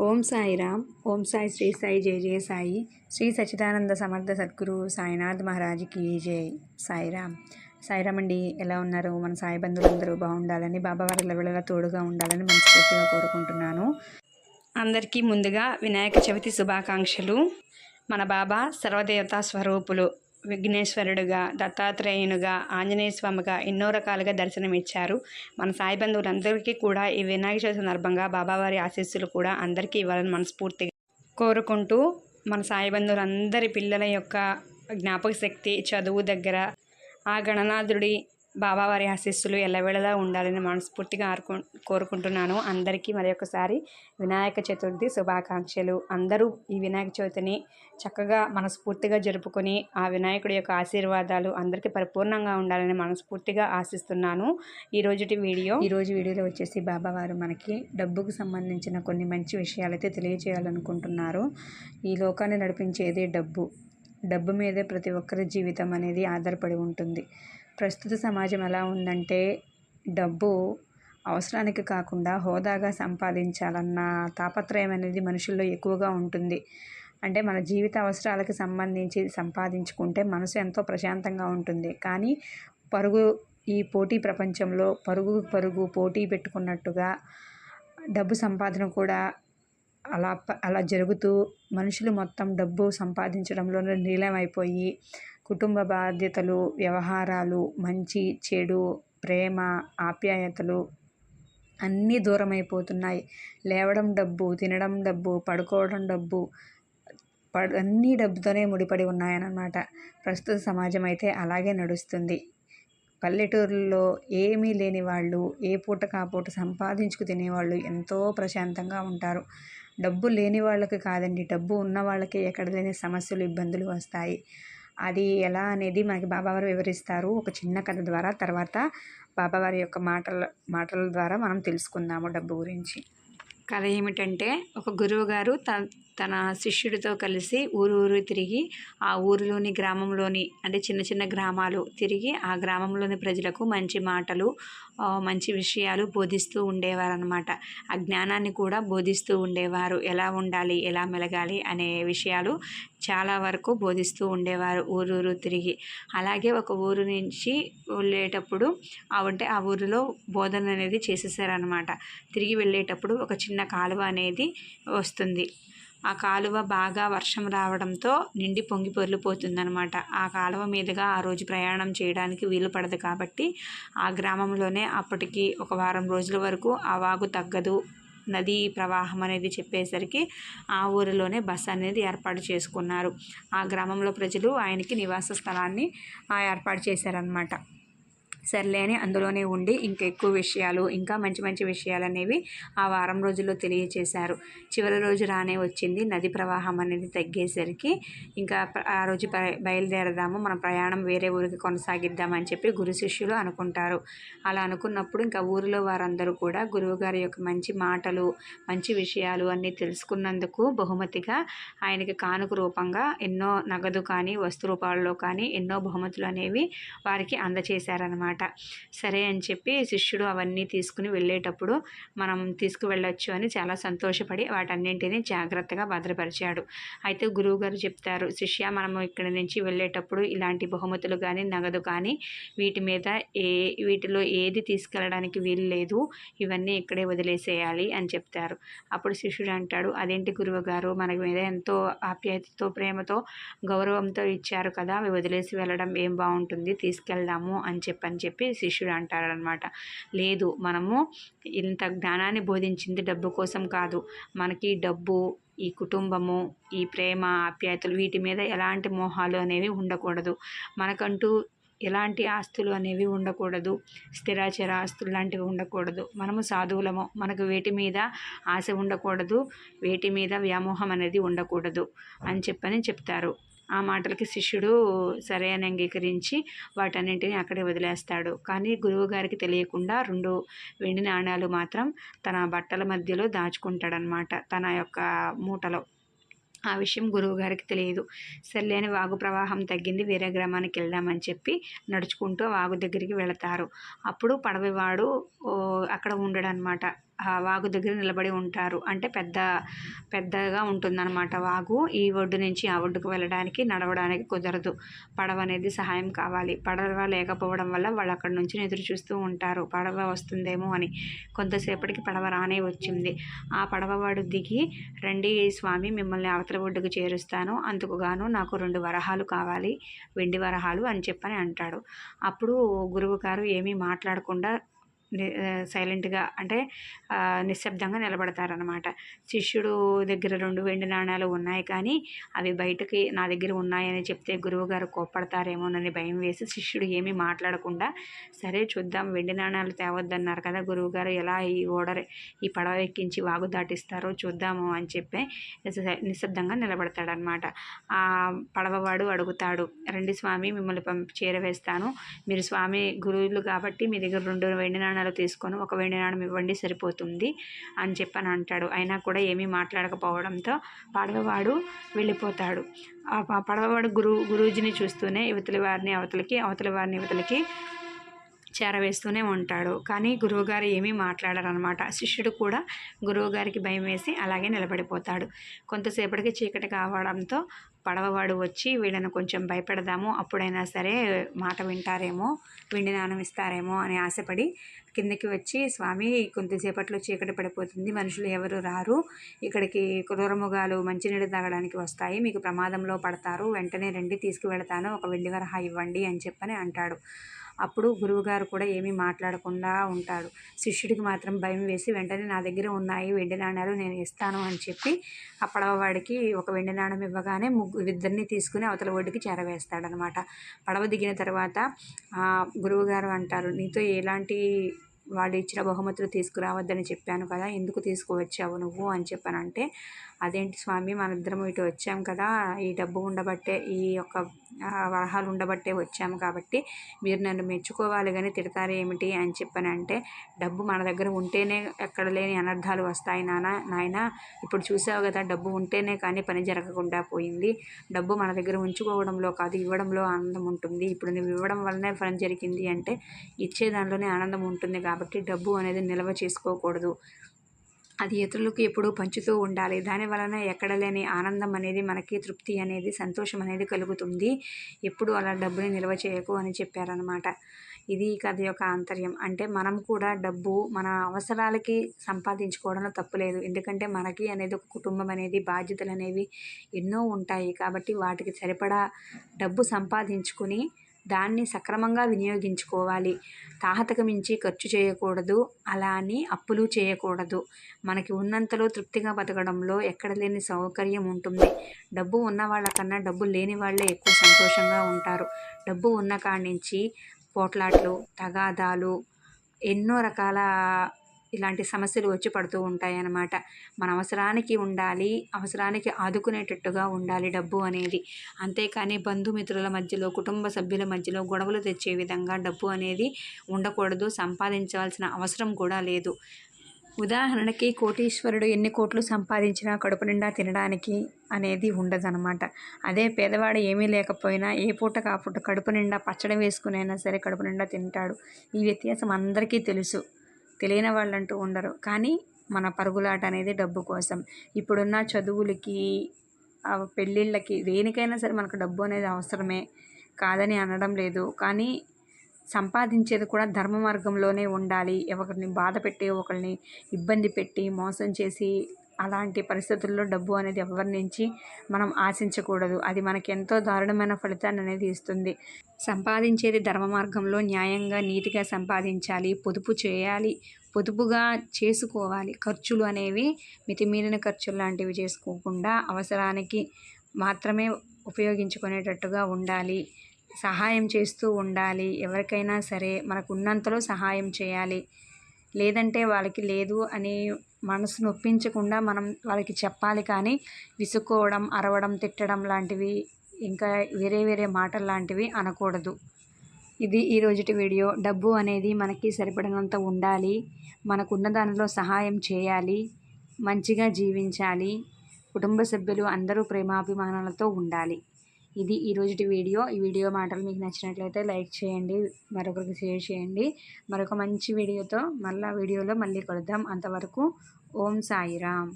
ఓం సాయిరామ్. ఓం సాయి శ్రీ సాయి జయ జయ సాయి. శ్రీ సచ్చిదానంద సమర్థ సద్గురు సాయినాథ్ మహారాజ్కి జై. సాయిరామ్. సాయిరామ్ అండి ఎలా ఉన్నారు? మన సాయి బంధువులందరూ బాగుండాలని బాబావారి లెవెలగా తోడుగా ఉండాలని మనస్ఫూర్తిగా కోరుకుంటున్నాను. అందరికీ ముందుగా వినాయక చవితి శుభాకాంక్షలు. మన బాబా సర్వదేవతా స్వరూపులు విఘ్నేశ్వరుడుగా దత్తాత్రేయునుగా ఆంజనేయ స్వామిగా ఎన్నో రకాలుగా దర్శనమిచ్చారు. మన సాయి బంధువులందరికీ కూడా ఈ వినాయక చవితి సందర్భంగా బాబావారి ఆశీస్సులు కూడా అందరికీ ఇవ్వాలని మనస్ఫూర్తిగా కోరుకుంటూ మన సాయి బంధువులందరి పిల్లల యొక్క జ్ఞాపక శక్తి చదువు దగ్గర ఆ గణనాథుడి బాబావారి ఆశీస్సులు ఎల్లవేళలా ఉండాలని మనస్ఫూర్తిగా ఆరుకు కోరుకుంటున్నాను. అందరికీ మరి ఒకసారి వినాయక చతుర్థి శుభాకాంక్షలు. అందరూ ఈ వినాయక చవితిని చక్కగా మనస్ఫూర్తిగా జరుపుకొని ఆ వినాయకుడి యొక్క ఆశీర్వాదాలు అందరికీ పరిపూర్ణంగా ఉండాలని మనస్ఫూర్తిగా ఆశిస్తున్నాను. ఈ రోజుటి వీడియో ఈరోజు వీడియోలో వచ్చేసి బాబావారు మనకి డబ్బుకు సంబంధించిన కొన్ని మంచి విషయాలైతే తెలియజేయాలనుకుంటున్నారు ఈ లోకాన్ని నడిపించేదే డబ్బు. డబ్బు మీదే ప్రతి ఒక్కరి జీవితం అనేది ఆధారపడి ఉంటుంది. ప్రస్తుత సమాజం ఎలా ఉందంటే డబ్బు అవసరానికి కాకుండా హోదాగా సంపాదించాలన్న తాపత్రయం అనేది మనుషుల్లో ఎక్కువగా ఉంటుంది. అంటే మన జీవిత అవసరాలకు సంబంధించి సంపాదించుకుంటే మనసు ఎంతో ప్రశాంతంగా ఉంటుంది. కానీ పరుగు ఈ పోటీ ప్రపంచంలో పరుగు పరుగు పోటీ పెట్టుకున్నట్టుగా డబ్బు సంపాదన కూడా అలా అలా జరుగుతూ మనుషులు మొత్తం డబ్బు సంపాదించడంలోనే నీలమైపోయి కుటుంబ బాధ్యతలు వ్యవహారాలు మంచి చెడు ప్రేమ ఆప్యాయతలు అన్నీ దూరమైపోతున్నాయి. లేవడం డబ్బు తినడం డబ్బు పడుకోవడం డబ్బు పడు అన్నీ డబ్బుతోనే ముడిపడి ఉన్నాయన్నమాట. ప్రస్తుత సమాజం అయితే అలాగే నడుస్తుంది. పల్లెటూరులో ఏమీ లేని వాళ్ళు ఏ పూట కాపూట సంపాదించుకు తినేవాళ్ళు ఎంతో ప్రశాంతంగా ఉంటారు. డబ్బు లేని వాళ్ళకి కాదండి డబ్బు ఉన్న వాళ్ళకి ఎక్కడ లేని సమస్యలు ఇబ్బందులు వస్తాయి. అది ఎలా అనేది మనకి బాబావారు వివరిస్తారు. ఒక చిన్న కథ ద్వారా తర్వాత బాబావారి యొక్క మాటల మాటల ద్వారా మనం తెలుసుకుందాము డబ్బు గురించి. కథ ఏమిటంటే ఒక గురువు గారు తన తన శిష్యుడితో కలిసి ఊరు ఊరు తిరిగి ఆ ఊరిలోని గ్రామంలోని అంటే చిన్న చిన్న గ్రామాలు తిరిగి ఆ గ్రామంలోని ప్రజలకు మంచి మాటలు మంచి విషయాలు బోధిస్తూ ఉండేవారు అనమాట ఆ జ్ఞానాన్ని కూడా బోధిస్తూ ఉండేవారు. ఎలా ఉండాలి ఎలా మెలగాలి అనే విషయాలు చాలా వరకు బోధిస్తూ ఉండేవారు ఊరూరు తిరిగి. అలాగే ఒక ఊరు నుంచి వెళ్ళేటప్పుడు అంటే ఆ ఊరిలో బోధన అనేది చేసేసారనమాట తిరిగి వెళ్ళేటప్పుడు ఒక చిన్న కాలువ అనేది వస్తుంది. ఆ కాలువ బాగా వర్షం రావడంతో నిండి పొంగి పొర్లిపోతుందనమాట ఆ కాలువ మీదుగా ఆ రోజు ప్రయాణం చేయడానికి వీలు పడదు కాబట్టి ఆ గ్రామంలోనే అప్పటికి ఒక వారం రోజుల వరకు ఆ వాగు తగ్గదు. నదీ ప్రవాహం అనేది చెప్పేసరికి ఆ ఊరిలోనే బస్ అనేది ఏర్పాటు చేసుకున్నారు. ఆ గ్రామంలో ప్రజలు ఆయనకి నివాస స్థలాన్ని ఏర్పాటు చేశారనమాట సర్లే అని అందులోనే ఉండి ఇంకా ఎక్కువ విషయాలు ఇంకా మంచి మంచి విషయాలు అనేవి ఆ వారం రోజుల్లో తెలియచేశారు. చివరి రోజు రానే వచ్చింది. నది ప్రవాహం అనేది తగ్గేసరికి ఇంకా ఆ రోజు బయలుదేరదాము. మన ప్రయాణం వేరే ఊరికి కొనసాగిద్దామని చెప్పి గురు శిష్యులు అనుకుంటారు. అలా అనుకున్నప్పుడు ఇంకా ఊరిలో వారందరూ కూడా గురువుగారి యొక్క మంచి మాటలు మంచి విషయాలు అన్నీ తెలుసుకున్నందుకు బహుమతిగా ఆయనకి కానుక రూపంగా ఎన్నో నగదు కానీ వస్తు రూపాల్లో కానీ ఎన్నో బహుమతులు అనేవి వారికి అందచేశారనమాట అనమాట. సరే అని చెప్పి శిష్యుడు అవన్నీ తీసుకుని వెళ్ళేటప్పుడు మనం తీసుకువెళ్ళొచ్చు అని చాలా సంతోషపడి వాటన్నింటినీ జాగ్రత్తగా భద్రపరిచాడు. అయితే గురువుగారు చెప్తారు శిష్య మనము ఇక్కడ నుంచి వెళ్ళేటప్పుడు ఇలాంటి బహుమతులు కానీ నగదు కానీ వీటి మీద ఏ వీటిలో ఏది తీసుకెళ్ళడానికి వీలు లేదు ఇవన్నీ ఇక్కడే వదిలేసేయాలి అని చెప్తారు. అప్పుడు శిష్యుడు అంటాడు అదేంటి గురువు గారు మన మీద ఎంతో ఆప్యాయతతో ప్రేమతో గౌరవంతో ఇచ్చారు కదా అవి వదిలేసి వెళ్ళడం ఏం బాగుంటుంది? తీసుకెళ్దాము అని చెప్పని చెప్పి శిష్యుడు అంటారనమాట లేదు మనము ఇంత జ్ఞానాన్ని బోధించింది డబ్బు కోసం కాదు. మనకి డబ్బు ఈ కుటుంబము ఈ ప్రేమ ఆప్యాయతలు వీటి మీద ఎలాంటి మోహాలు అనేవి ఉండకూడదు. మనకంటూ ఎలాంటి ఆస్తులు అనేవి ఉండకూడదు. స్థిరాచర ఆస్తులు లాంటివి ఉండకూడదు. మనము సాధువులము. మనకు వేటి మీద ఆశ ఉండకూడదు. వేటి మీద వ్యామోహం అనేది ఉండకూడదు అని చెప్పని చెప్తారు. ఆ మాటలకి శిష్యుడు సరే అని అంగీకరించి వాటన్నింటినీ అక్కడే వదిలేస్తాడు. కానీ గురువు గారికి తెలియకుండా రెండు వెండి నాణ్యాలు మాత్రం తన బట్టల మధ్యలో దాచుకుంటాడనమాట తన యొక్క మూటలో. ఆ విషయం గురువుగారికి తెలియదు. సర్లేని వాగు ప్రవాహం తగ్గింది వేరే గ్రామానికి వెళ్దామని చెప్పి నడుచుకుంటూ వాగు దగ్గరికి వెళతారు. అప్పుడు పడవవాడు అక్కడ ఉండడనమాట వాగు దగ్గర నిలబడి ఉంటారు. అంటే పెద్ద పెద్దగా ఉంటుందన్నమాట వాగు. ఈ ఒడ్డు నుంచి ఆ ఒడ్డుకు వెళ్ళడానికి నడవడానికి కుదరదు. పడవ అనేది సహాయం కావాలి. పడవ లేకపోవడం వల్ల వాళ్ళు అక్కడ నుంచి ఎదురు చూస్తూ ఉంటారు. పడవ వస్తుందేమో అని. కొంతసేపటికి పడవ రానే వచ్చింది. ఆ పడవవాడు దిగి రండి స్వామి మిమ్మల్ని అవతల ఒడ్డుకు చేరుస్తాను. అందుకుగాను నాకు రెండు వరహాలు కావాలి. వెండి వరహాలు అని చెప్పని అంటాడు. అప్పుడు గురువు గారు ఏమీ మాట్లాడకుండా సైలెంట్గా అంటే నిశ్శబ్దంగా నిలబడతారనమాట శిష్యుడు దగ్గర రెండు వెండి నాణాలు ఉన్నాయి కానీ అవి బయటకి నా దగ్గర ఉన్నాయని చెప్తే గురువుగారు కోప్పడతారేమోనని భయం వేసి శిష్యుడు ఏమీ మాట్లాడకుండా సరే చూద్దాం వెండి నాణాలు తేవద్దన్నారు కదా గురువుగారు ఎలా ఈ ఓడర్ ఈ పడవ ఎక్కించి వాగు దాటిస్తారో చూద్దాము అని చెప్పి నిశ్శబ్దంగా నిలబడతాడనమాట ఆ పడవవాడు అడుగుతాడు రండి స్వామి మిమ్మల్ని పంపి చేరవేస్తాను. మీరు స్వామి గురువులు కాబట్టి మీ దగ్గర రెండు వెండి నాణాలు తీసుకొని ఒక వెండి నాణం ఇవ్వండి సరిపోతుంది అని చెప్పని అంటాడు. అయినా కూడా ఏమీ మాట్లాడకపోవడంతో పడవవాడు వెళ్ళిపోతాడు. పడవవాడు గురు గురూజీని చూస్తూనే ఇవతలి వారిని అవతలికి అవతలి వారిని యువతలకి చేరవేస్తూనే ఉంటాడు. కానీ గురువుగారు ఏమీ మాట్లాడరనమాట. శిష్యుడు కూడా గురువుగారికి భయం వేసి అలాగే నిలబడిపోతాడు. కొంతసేపటికి చీకటి కావడంతో పడవవాడు వచ్చి వీళ్ళని కొంచెం భయపెడదాము అప్పుడైనా సరే మాట వింటారేమో విండి నాణం ఇస్తారేమో అని ఆశపడి కిందకి వచ్చి స్వామి కొంతసేపట్లో చీకటి పడిపోతుంది. మనుషులు ఎవరు రారు. ఇక్కడికి క్రూరముగాలు మంచినీళ్ళు తాగడానికి వస్తాయి. మీకు ప్రమాదంలో పడతారు. వెంటనే రండి తీసుకువెళతాను. ఒక వెండి వరహా ఇవ్వండి అని చెప్పని అంటాడు. అప్పుడు గురువుగారు కూడా ఏమీ మాట్లాడకుండా ఉంటాడు శిష్యుడికి మాత్రం భయం వేసి వెంటనే నా దగ్గర ఉన్నాయి వెండి నాణ్యాలు నేను ఇస్తాను అని చెప్పి ఆ పడవవాడికి ఒక వెండి నాణ్యం ఇవ్వగానే ముగ్గురు ఇద్దరిని తీసుకుని అవతల ఒడ్డుకి చేరవేస్తాడనమాట. పడవ దిగిన తర్వాత గురువుగారు అంటారు నీతో ఎలాంటి వాళ్ళు ఇచ్చిన బహుమతులు తీసుకురావద్దని చెప్పాను కదా ఎందుకు తీసుకువచ్చావు నువ్వు అని చెప్పానంటే అదేంటి స్వామి మన ఇద్దరం ఇటు వచ్చాం కదా ఈ డబ్బు ఉండబట్టే ఈ యొక్క వరహాలు ఉండబట్టే వచ్చాము కాబట్టి మీరు నన్ను మెచ్చుకోవాలి కానీ తిడతారు ఏమిటి? అని చెప్పానంటే డబ్బు మన దగ్గర ఉంటేనే ఎక్కడ లేని అనర్థాలు వస్తాయి నాన్న నాయన. ఇప్పుడు చూసావు కదా డబ్బు ఉంటేనే కానీ పని జరగకుండా పోయింది. డబ్బు మన దగ్గర ఉంచుకోవడంలో కాదు ఇవ్వడంలో ఆనందం ఉంటుంది. ఇప్పుడు నువ్వు ఇవ్వడం వల్లనే పని జరిగింది అంటే ఇచ్చే దానిలోనే ఆనందం ఉంటుంది కాబట్టి కాబట్టి డబ్బు అనేది నిల్వ చేసుకోకూడదు. అది ఇతరులకు ఎప్పుడూ పంచుతూ ఉండాలి. దాని వలన ఎక్కడ లేని ఆనందం అనేది మనకి తృప్తి అనేది సంతోషం అనేది కలుగుతుంది. ఎప్పుడు అలా డబ్బుని నిల్వ చేయకు అని చెప్పారనమాట ఇది ఈ కథ యొక్క ఆంతర్యం. అంటే మనం కూడా డబ్బు మన అవసరాలకి సంపాదించుకోవడంలో తప్పులేదు ఎందుకంటే మనకి అనేది ఒక కుటుంబం అనేది బాధ్యతలు అనేవి ఎన్నో ఉంటాయి. కాబట్టి వాటికి సరిపడా డబ్బు సంపాదించుకుని దాన్ని సక్రమంగా వినియోగించుకోవాలి. తాహతకు మించి ఖర్చు చేయకూడదు. అలా అని అప్పులు చేయకూడదు. మనకి ఉన్నంతలో తృప్తిగా బతకడంలో ఎక్కడ లేని సౌకర్యం ఉంటుంది. డబ్బు ఉన్న వాళ్ళకన్నా డబ్బు లేని వాళ్ళే ఎక్కువ సంతోషంగా ఉంటారు. డబ్బు ఉన్న కాడి నుంచి పోట్లాట్లు తగాదాలు ఎన్నో రకాల ఇలాంటి సమస్యలు వచ్చి పడుతూ ఉంటాయన్నమాట. మన అవసరానికి ఉండాలి అవసరానికి ఆదుకునేటట్టుగా ఉండాలి డబ్బు అనేది. అంతేకాని బంధుమిత్రుల మధ్యలో కుటుంబ సభ్యుల మధ్యలో గొడవలు తెచ్చే విధంగా డబ్బు అనేది ఉండకూడదు సంపాదించవలసిన అవసరం కూడా లేదు. ఉదాహరణకి కోటీశ్వరుడు ఎన్ని కోట్లు సంపాదించినా కడుపు నిండా తినడానికి అనేది ఉండదనమాట అదే పేదవాడు ఏమీ లేకపోయినా ఏ పూట కాపుట కడుపు నిండా పచ్చడి వేసుకునైనా సరే కడుపు నిండా తింటాడు. ఈ వ్యత్యాసం అందరికీ తెలుసు. తెలియని వాళ్ళంటూ ఉండరు. కానీ మన పరుగులాట అనేది డబ్బు కోసం. ఇప్పుడున్న చదువులకి పెళ్ళిళ్ళకి దేనికైనా సరే మనకు డబ్బు అనేది అవసరమే కాదని అనడం లేదు. కానీ సంపాదించేది కూడా ధర్మ మార్గంలోనే ఉండాలి. ఒకరిని బాధ పెట్టి ఒకరిని ఇబ్బంది పెట్టి మోసం చేసి అలాంటి పరిస్థితుల్లో డబ్బు అనేది ఎవరి నుంచి మనం ఆశించకూడదు. అది మనకి ఎంతో దారుణమైన ఫలితాన్ని అనేది ఇస్తుంది. సంపాదించేది ధర్మ మార్గంలో న్యాయంగా నీతిగా సంపాదించాలి పొదుపు చేయాలి పొదుపుగా చేసుకోవాలి. ఖర్చులు అనేవి మితిమీరిన ఖర్చులు లాంటివి చేసుకోకుండా అవసరానికి మాత్రమే ఉపయోగించుకునేటట్టుగా ఉండాలి. సహాయం చేస్తూ ఉండాలి. ఎవరికైనా సరే మనకు ఉన్నంతలో సహాయం చేయాలి. లేదంటే వాళ్ళకి లేదు అని మనసు నొప్పించకుండా మనం వాళ్ళకి చెప్పాలి కానీ విసుక్కోవడం అరవడం తిట్టడం లాంటివి ఇంకా వేరే వేరే మాటలు లాంటివి అనకూడదు. ఇది ఈ రోజుటి వీడియో. డబ్బు అనేది మనకి సరిపడినంత ఉండాలి. మనకున్న దానిలో సహాయం చేయాలి. మంచిగా జీవించాలి. కుటుంబ సభ్యులు అందరూ ప్రేమాభిమానాలతో ఉండాలి. ఇది ఈరోజు వీడియో. ఈ వీడియో మాటలు మీకు నచ్చినట్లయితే లైక్ చేయండి మరొకరికి షేర్ చేయండి. మరొక మంచి వీడియోతో మళ్ళీ వీడియోలో మళ్ళీ కలుద్దాం. అంతవరకు ఓం సాయిరామ్.